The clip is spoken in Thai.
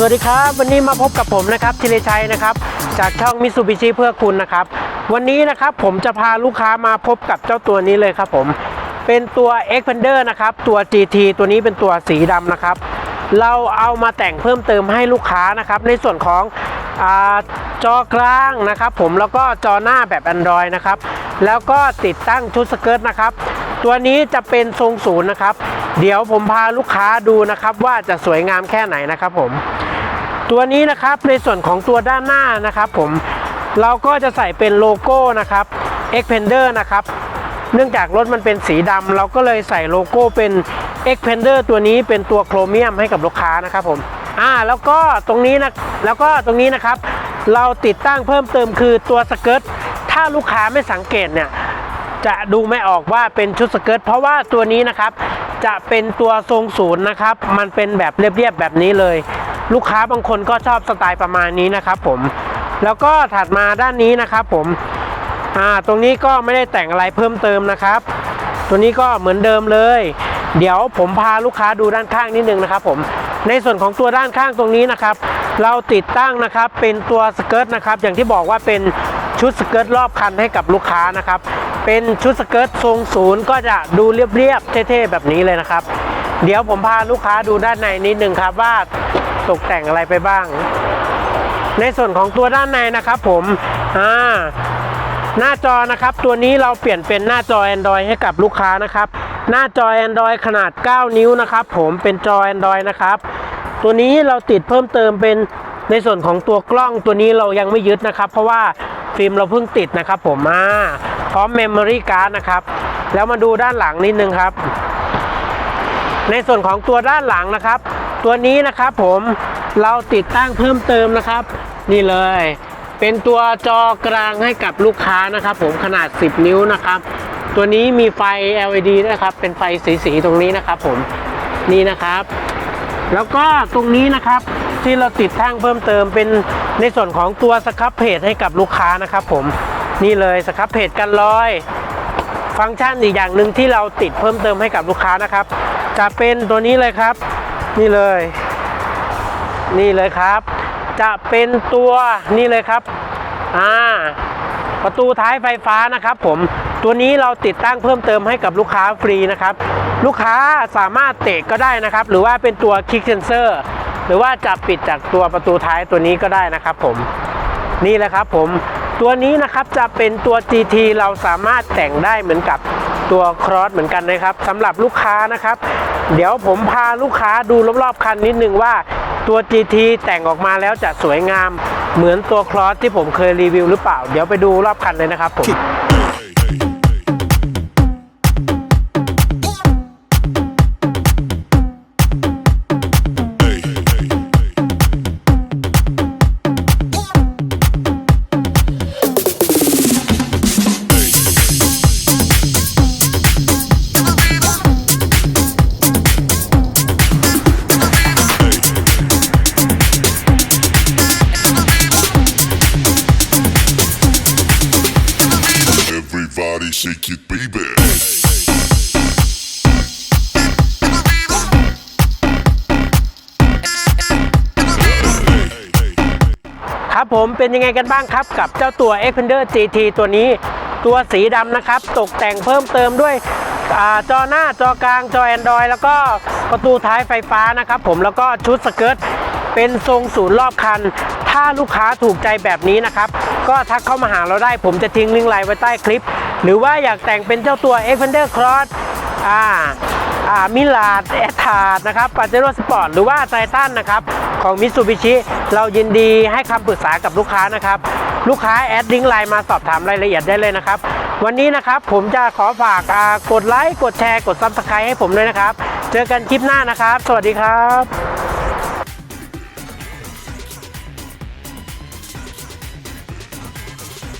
สวัสดีครับ วันนี้มาพบกับผมนะครับธิรชัยนะครับ จากช่องมิ t ซูบิชิเพื่อคุณนะครับ วันนี้นะครับผมจะพาลูกค้ามาพบกับเจ้าตัวนี้เลยครับผม เป็นตัว e x p a n d e r นะครับ ตัว GT ตัวนี้เป็นตัวสีดำนะครับ เราเอามาแต่งเพิ่มเติมให้ลูกค้านะครับ ในส่วนของอจอกลางนะครับ ผมแล้วก็จอหน้าแบบ Android นะครับ แล้วก็ติดตั้งชุดสเกิร์ตนะครับ ตัวนี้จะเป็นทรงศูนย์นะครับ เดี๋ยวผมพาลูกค้าดูนะครับ ว่าจะสวยงามแค่ไหนนะครับผม ตัวนี้นะครับในส่วนของตัวด้านหน้านะครับผมเราก็จะใส่เป็นโลโก้นะครับ e x p a n d e r นะครับ เนื่องจากรถมันเป็นสีดำเราก็เลยใส่โลโก้เป็น e x p a n d e r ตัวนี้เป็นตัวโครเมียมให้กับลูกค้านะครับผมอ่าแล้วก็ตรงนี้นะแล้วก็ตรงนี้นะครับ เราติดตั้งเพิ่มเติมคือตัวสเกิร์ตถ้าลูกค้าไม่สังเกตเนี่ย จะดูไม่ออกว่าเป็นชุดสเกิร์ตเพราะว่าตัวนี้นะครับจะเป็นตัวทรงศูนย์นะครับ มันเป็นแบบเรียบๆแบบนี้เลย ลูกค้าบางคนก็ชอบสไตล์ประมาณนี้นะครับผมแล้วก็ถัดมาด้านนี้นะครับผมอ่าตรงนี้ก็ไม่ได้แต่งอะไรเพิ่มเติมนะครับ ตัวนี้ก็เหมือนเดิมเลย เดี๋ยวผมพาลูกค้าดูด้านข้างนิดนึงนะครับผมในส่วนของตัวด้านข้างตรงนี้นะครับ เราติดตั้งนะครับเป็นตัวสเกิร์ตนะครับ อย่างที่บอกว่าเป็นชุดสเกิร์ตรอบคันให้กับลูกค้านะครับ เป็นชุดสเกิร์ตทรงศูนย์ก็จะดูเรียบๆเท่ๆแบบนี้เลยนะครับ เดี๋ยวผมพาลูกค้าดูด้านในนิดนึงครับว่าตกแต่งอะไรไปบ้าง ในส่วนของตัวด้านในนะครับผมอ่าหน้าจอนะครับ ตัวนี้เราเปลี่ยนเป็นหน้าจอ Android ให้กับลูกค้านะครับ หน้าจอ Android ขนาด 9 นิ้วนะครับ ผมเป็นจอ Android นะครับ ตัวนี้เราติดเพิ่มเติมเป็นในส่วนของตัวกล้องตัวนี้เรายังไม่ยึดนะครับ เพราะว่าฟิล์มเราเพิ่งติดนะครับ ผมมา พร้อม Memory Card นะครับ แล้วมาดูด้านหลังนิดนึงครับ ในส่วนของตัวด้านหลังนะครับ ตัวนี้นะครับผมเราติดตั้งเพิ่มเติมนะครับ นี่เลย เป็นตัวจอกลางให้กับลูกค้านะครับ ผมขนาด 10 นิ้วนะครับ ตัวนี้มีไฟ LED นะครับ เป็นไฟสีๆตรงนี้นะครับผมนี่นะครับ แล้วก็ตรงนี้นะครับที่เราติดตั้งเพิ่มเติมเป็นในส่วนของตัวสครับเพจให้กับลูกค้านะครับผม นี่เลยสครับเพจกันรอย ฟังก์ชันอีกอย่างหนึ่งที่เราติดเพิ่มเติมให้กับลูกค้านะครับ จะเป็นตัวนี้เลยครับ นี่เลย นี่เลยครับ จะเป็นตัวนี่เลยครับอ่าประตูท้ายไฟฟ้านะครับ ผมตัวนี้เราติดตั้งเพิ่มเติมให้กับลูกค้าฟรีนะครับ ลูกค้าสามารถเตะก็ได้นะครับ หรือว่าเป็นตัวคลิกเซนเซอร์หรือว่าจะปิดจากตัวประตูท้ายตัวนี้ก็ได้นะครับ ผมนี่แหละครับผม ตัวนี้นะครับจะเป็นตัว GT เราสามารถแต่งได้เหมือนกับตัวครอสเหมือนกันนะครับสำหรับลูกค้านะครับ เดี๋ยวผมพาลูกค้าดูรอบๆคันนิดนึงว่าตัว GT แต่งออกมาแล้วจะสวยงาม เหมือนตัวครอสที่ผมเคยรีวิวหรือเปล่า เดี๋ยวไปดูรอบคันเลยนะครับผม Hey, shake it, baby. ครับผมเป็นยังไงกันบ้างครับกับเจ้าตัว e x p a n d e r GT ตัวนี้ ตัวสีดำนะครับ ตกแต่งเพิ่มเติมด้วยอาจอหน้าจอกลางจอ Android แล้วก็ประตูท้ายไฟฟ้านะครับผมแล้วก็ชุดสเกิร์ตเป็นทรงศูนย์รอบคัน ถ้าลูกค้าถูกใจแบบนี้นะครับ ก็ทักเข้ามาหาเราได้ผมจะทิ้งลิงก์ไลน์ไว้ใต้คลิป หรือว่าอยากแต่งเป็นเจ้าตัว e x p a n d e r Cross อ่าอ่ามิลาดแอตทาร์นะครับปาเจโร่สปอร์ตหรือว่าไททันนะครับของมิ t ซูบิชิเรายินดีให้คำปรึกษากับลูกค้านะครับ ลูกค้าแอดลิงก์ไลน์มาสอบถามรายละเอียดได้เลยนะครับ วันนี้นะครับผมจะขอฝากอ่ากดไลค์ กดแชร์ กดซับสไครต์ให้ผมด้วยนะครับ เจอกันคลิปหน้านะครับ สวัสดีครับ